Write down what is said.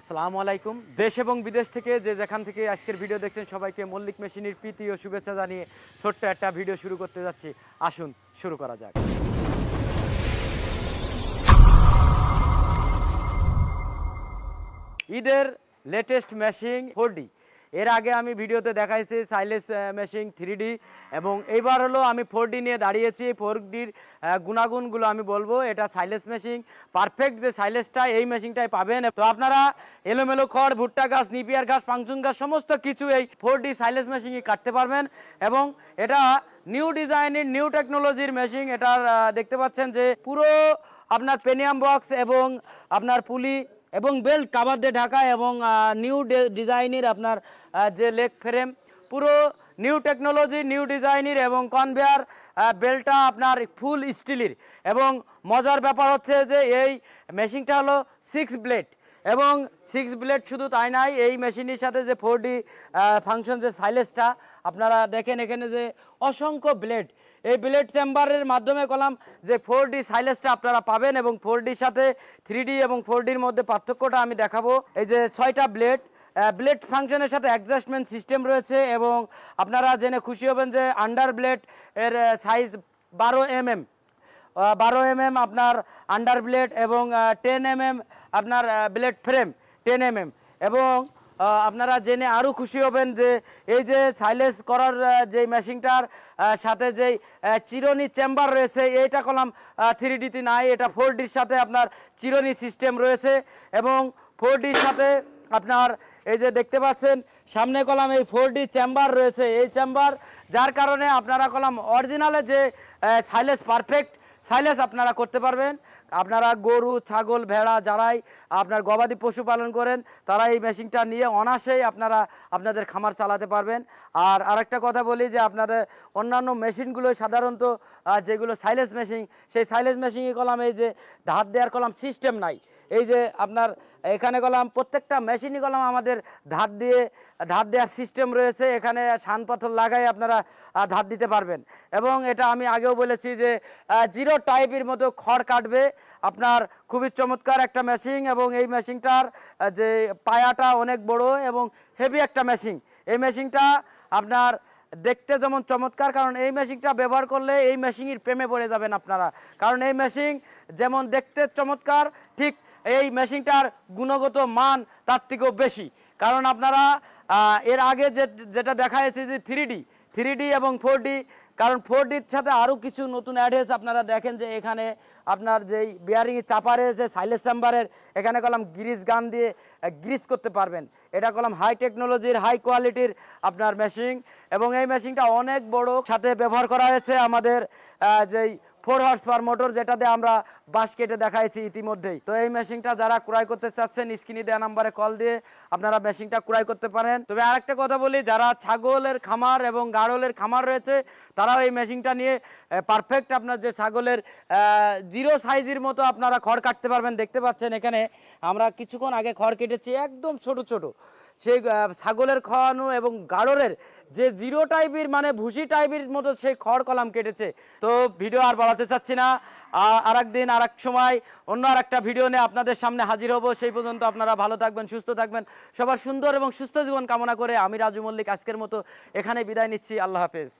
আসসালামু আলাইকুম। দেশ এবং বিদেশ থেকে যে যেখান থেকে আজকের ভিডিও দেখছেন সবাইকে মল্লিক মেশিনের প্রীতি ও শুভেচ্ছা জানিয়ে ছোট্ট একটা ভিডিও শুরু করতে যাচ্ছি। আসুন, শুরু করা যাক। ঈদের লেটেস্ট মেশিন ফোর এর আগে আমি ভিডিওতে দেখাইছি সাইলেস মেশিন থ্রি এবং এইবার হলো আমি ফোর নিয়ে দাঁড়িয়েছি। ফোর ডির গুণাগুণগুলো আমি বলব। এটা সাইলেস মেশিন পারফেক্ট যে সাইলেসটা, এই মেশিনটাই পাবেন। তো আপনারা এলোমেলো খড়, ভুট্টা গাছ, নিপিয়ার গাছ পাংচুন গাছ, সমস্ত কিছু এই ফোর ডি সাইলেস মেশিনই কাটতে পারবেন এবং এটা নিউ ডিজাইনের নিউ টেকনোলজির মেশিন এটার দেখতে পাচ্ছেন যে পুরো আপনার পেনিয়াম বক্স এবং আপনার পুলি এবং বেল্ট কাভার দিয়ে ঢাকা এবং নিউ ডিজাইনের আপনার যে লেগ ফ্রেম, পুরো নিউ টেকনোলজি নিউ ডিজাইনের এবং কনভেয়ার বেল্টটা আপনার ফুল স্টিলের এবং মজার ব্যাপার হচ্ছে যে এই মেশিনটা হলো সিক্স ব্লেড এবং সিক্স ব্লেড শুধু তাই নাই, এই মেশিনের সাথে যে ফোর ডি ফাংশন যে সাইলেসটা আপনারা দেখেন এখানে যে অসংখ্য ব্লেড এই ব্লেড চেম্বারের মাধ্যমে কলাম যে ফোর ডি সাইলেসটা আপনারা পাবেন এবং ফোর ডির সাথে থ্রি ডি এবং ফোর ডির মধ্যে পার্থক্যটা আমি দেখাবো। এই যে ছয়টা ব্লেড ব্লেড ফাংশনের সাথে অ্যাডজাস্টমেন্ট সিস্টেম রয়েছে এবং আপনারা জেনে খুশি হবেন যে আন্ডার ব্লেড এর সাইজ বারো এম এম বারো এম এম আপনার আন্ডার ব্লেড এবং টেন এম এম আপনার blade frame ten M M এবং আপনারা জেনে আরও খুশি হবেন যে এই যে সাইলেস করার যে মেশিনটার সাথে আহ, চিরনি চেম্বার রয়েছে এইটা কলাম থ্রি ডিতে নাই এটা ফোর ডির সাথে আপনার চিরনি সিস্টেম রয়েছে। এবং ফোর ডির সাথে আপনার এই যে দেখতে পাচ্ছেন সামনে কলাম এই ফোর ডি চেম্বার রয়েছে। এই চেম্বার যার কারণে আপনারা কলাম অরিজিনালে যে সাইলেস পারফেক্ট সাইলেস আপনারা করতে পারবেন। আপনারা গরু, ছাগল, ভেড়া যারাই আপনার গবাদি পশু পালন করেন, তারা এই মেশিনটা নিয়ে অনাসেই আপনারা আপনাদের খামার চালাতে পারবেন। আর আরেকটা কথা বলি যে আপনাদের অন্যান্য মেশিনগুলো সাধারণত যেগুলো সাইলেস মেশিন, সেই সাইলেস মেশিনই কলাম এই যে ধার দেওয়ার কলাম সিস্টেম নাই। এই যে আপনার এখানে কলাম প্রত্যেকটা মেশিনই কলাম আমাদের ধার দিয়ে, ধার দেওয়ার সিস্টেম রয়েছে, এখানে শান পাথর লাগাই আপনারা ধার দিতে পারবেন। এবং এটা আমি আগেও বলেছি যে জিরো টাইপের মতো খড় কাটবে। আপনার খুবই চমৎকার একটা মেশিন এবং এই মেশিনটার যে পায়াটা অনেক বড় এবং হেভি একটা মেশিন এই মেশিনটা আপনার দেখতে যেমন চমৎকার, কারণ এই মেশিনটা ব্যবহার করলে এই মেশিনের প্রেমে পড়ে যাবেন আপনারা। কারণ এই মেশিন যেমন দেখতে চমৎকার, ঠিক এই মেশিনটার গুণগত মান তার থেকেও বেশি। কারণ আপনারা এর আগে যে, যেটা দেখা যাচ্ছে যে থ্রি থ্রি এবং ফোর কারণ ফোর ডির সাথে আরও কিছু নতুন অ্যাড হয়েছে আপনারা দেখেন যে এখানে আপনার যেই বিয়ারিং চাপা রয়েছে সাইলেস চেম্বারের এখানে কলাম গ্রিস গান দিয়ে গ্রিস করতে পারবেন। এটা কলাম হাই টেকনোলজির হাই কোয়ালিটির আপনার মেশিন এবং এই মেশিনটা অনেক বড় সাথে ব্যবহার করা হয়েছে আমাদের যেই ফোর হর্স পার মোটর যেটাতে আমরা বাঁশ কেটে দেখাইছি ইতিমধ্যেই। তো এই মেশিনটা যারা ক্রয় করতে চাচ্ছেন, স্ক্রিনে দেওয়া নাম্বারে কল দিয়ে আপনারা মেশিনটা ক্রয় করতে পারেন। তবে আরেকটা কথা বলি, যারা ছাগলের খামার এবং গাড়লের খামার রয়েছে, তারাও এই মেশিনটা নিয়ে পারফেক্ট আপনার যে ছাগলের জিরো সাইজের মতো আপনারা খড় কাটতে পারবেন। দেখতে পাচ্ছেন এখানে আমরা কিছুক্ষণ আগে খড় কেটেছি, একদম ছোট ছোট। সেই ছাগলের খাওয়ানো এবং গাড়লের যে জিরো টাইপের মানে ভুসি টাইপের মতো সেই খড় কলাম কেটেছে। তো ভিডিও আর বাড়াতে চাচ্ছি না। আর একদিন আর এক সময় অন্য আর একটা ভিডিও নিয়ে আপনাদের সামনে হাজির হব। সেই পর্যন্ত আপনারা ভালো থাকবেন, সুস্থ থাকবেন। সবার সুন্দর এবং সুস্থ জীবন কামনা করে আমি রাজু মল্লিক আজকের মতো এখানে বিদায় নিচ্ছি। আল্লাহ হাফেজ।